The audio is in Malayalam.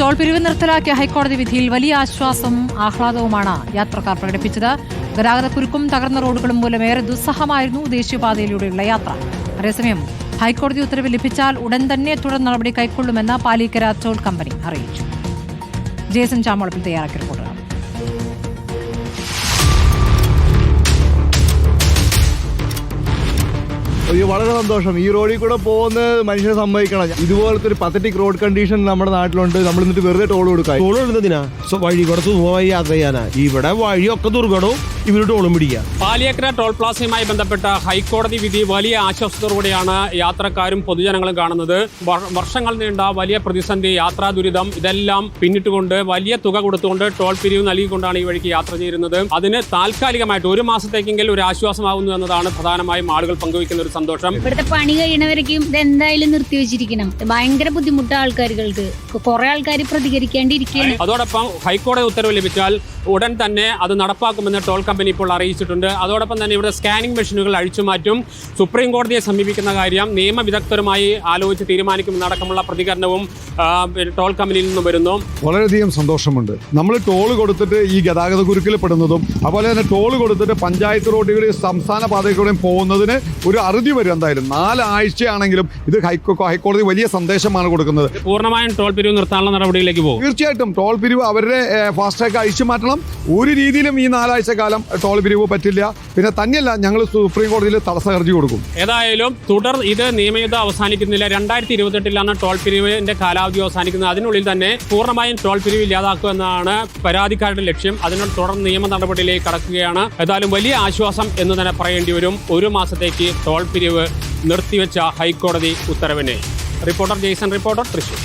ടോൾ പിരിവ് നിർത്തലാക്കിയ ഹൈക്കോടതി വിധിയിൽ വലിയ ആശ്വാസവും ആഹ്ലാദവുമാണ് യാത്രക്കാർ പ്രകടിപ്പിച്ചത്. ഗതാഗതക്കുരുക്കും തകർന്ന റോഡുകളും മൂലം ഏറെ ദുസ്സഹമായിരുന്നു ദേശീയപാതയിലൂടെയുള്ള യാത്ര. അതേസമയം ഹൈക്കോടതി ഉത്തരവ് ലഭിച്ചാൽ ഉടൻ തന്നെ തുടർ നടപടി കൈക്കൊള്ളുമെന്ന് പാലിക്കര ടോൾ കമ്പനി അറിയിച്ചു. ജേസൺ ചാമോളപ്പിൽ തയ്യാറാക്കി റിപ്പോർട്ട്. അയ്യോ വളരെ സന്തോഷം. ഈ റോഡിൽ കൂടെ പോകുന്ന മനുഷ്യനെ സമ്മതിക്കണം. ഇതുപോലത്തെ ഒരു പത്തറ്റിക് റോഡ് കണ്ടീഷൻ നമ്മുടെ നാട്ടിലുണ്ട്. നമ്മൾ എന്നിട്ട് വെറുതെ ടോൾ കൊടുക്കാം ടോൾ എടുത്തതിനാ സോ വഴി കൂടെ സുഖമായി യാത്ര ചെയ്യാനാ? ഇവിടെ വഴിയൊക്കെ ദുർഘടവും ഇവർ ടോളും പിടിക്കുക. പാലിയക്കര ടോൾ പ്ലാസയുമായി ബന്ധപ്പെട്ട ഹൈക്കോടതി വിധി വലിയ ആശ്വാസത്തോടുകൂടിയാണ് യാത്രക്കാരും പൊതുജനങ്ങളും കാണുന്നത്. വർ- വർഷങ്ങൾ നീണ്ട വലിയ പ്രതിസന്ധി യാത്രാ ദുരിതം ഇതെല്ലാം പിന്നിട്ടുകൊണ്ട് വലിയ തുക കൊടുത്തുകൊണ്ട് ടോൾ പിരിവ് നൽകിക്കൊണ്ടാണ് ഈ വഴിക്ക് യാത്ര ചെയ്യുന്നത് അതിന് താൽക്കാലികമായിട്ട് ഒരു മാസത്തേക്കെങ്കിലും ഒരു ആശ്വാസമാകുന്നു എന്നതാണ് പ്രധാനമായും ആളുകൾ പങ്കുവയ്ക്കുന്ന ഒരു സന്തോഷം. ഇവിടുത്തെ പണി കഴിയണവരേക്കും ഇത് എന്തായാലും നിർത്തിവെച്ചിരിക്കണം ഭയങ്കര ബുദ്ധിമുട്ട് ആൾക്കാരുകൾക്ക്. കുറെ ആൾക്കാർ പ്രതികരിക്കേണ്ടിയിരിക്കുകയാണ്. അതോടൊപ്പം ഹൈക്കോടതി ഉത്തരവ് ലഭിച്ചാൽ ഉടൻ തന്നെ അത് നടപ്പാക്കുമെന്ന് ടോൾ കമ്പനി ഇപ്പോൾ അറിയിച്ചിട്ടുണ്ട്. അതോടൊപ്പം തന്നെ ഇവിടെ സ്കാനിംഗ് മെഷീനുകൾ അഴിച്ചുമാറ്റും സുപ്രീം കോടതിയെ സമീപിക്കുന്ന കാര്യം നിയമവിദഗ്ധരുമായി ആലോചിച്ച് തീരുമാനിക്കുമെന്നടക്കമുള്ള പ്രതികരണവും ടോൾ കമ്പനിയിൽ നിന്നും വരുന്നു. വളരെയധികം സന്തോഷമുണ്ട്. നമ്മൾ ടോൾ കൊടുത്തിട്ട് ഈ ഗതാഗത കുരുക്കിൽ പെടുന്നതും അതുപോലെ തന്നെ ടോൾ കൊടുത്തിട്ട് പഞ്ചായത്ത് റോഡുകളിൽ സംസ്ഥാന പാതകളിലൂടെയും പോകുന്നതിന് ഒരു അറുതി വരും എന്തായാലും. നാലാഴ്ചയാണെങ്കിലും ഇത് ഹൈക്കോ ഹൈക്കോടതി വലിയ സന്ദേശമാണ് കൊടുക്കുന്നത്. പൂർണമായും ടോൾ പിരിവ് നിർത്താനുള്ള നടപടിയിലേക്ക് പോകും. തീർച്ചയായിട്ടും ടോൾ പിരിവ് അവരുടെ ഫാസ്റ്റാഗ് അഴിച്ചു മാറ്റണം. ഒരു രീതിയിലും ഈ നാലാഴ്ച കാലം ടോൾ പിരിവ് പറ്റില്ല. പിന്നെ തന്നെയല്ല ഞങ്ങൾ സുപ്രീം കോടതിയിൽ തടസ്സ ഹർജി കൊടുക്കും. ഏതായാലും തുടർ ഇത് നിയമയുദ്ധം അവസാനിക്കുന്നില്ല. രണ്ടായിരത്തി ഇരുപത്തെട്ടിലാണ് ടോൾ പിരിവിന്റെ കാലാവധി അവസാനിക്കുന്നത്. അതിനുള്ളിൽ തന്നെ പൂർണമായും ടോൾ പിരിവ് ഇല്ലാതാക്കുക എന്നാണ് പരാതിക്കാരുടെ ലക്ഷ്യം. അതിനോട് തുടർ നിയമ നടപടിയിലേക്ക് കടക്കുകയാണ്. ഏതായാലും വലിയ ആശ്വാസം എന്ന് തന്നെ പറയേണ്ടി വരും. ഒരു മാസത്തേക്ക് ടോൾ പിരിവ് നിർത്തിവെച്ച ഹൈക്കോടതി ഉത്തരവിനെ. Reporter Jason reporter Thrissur.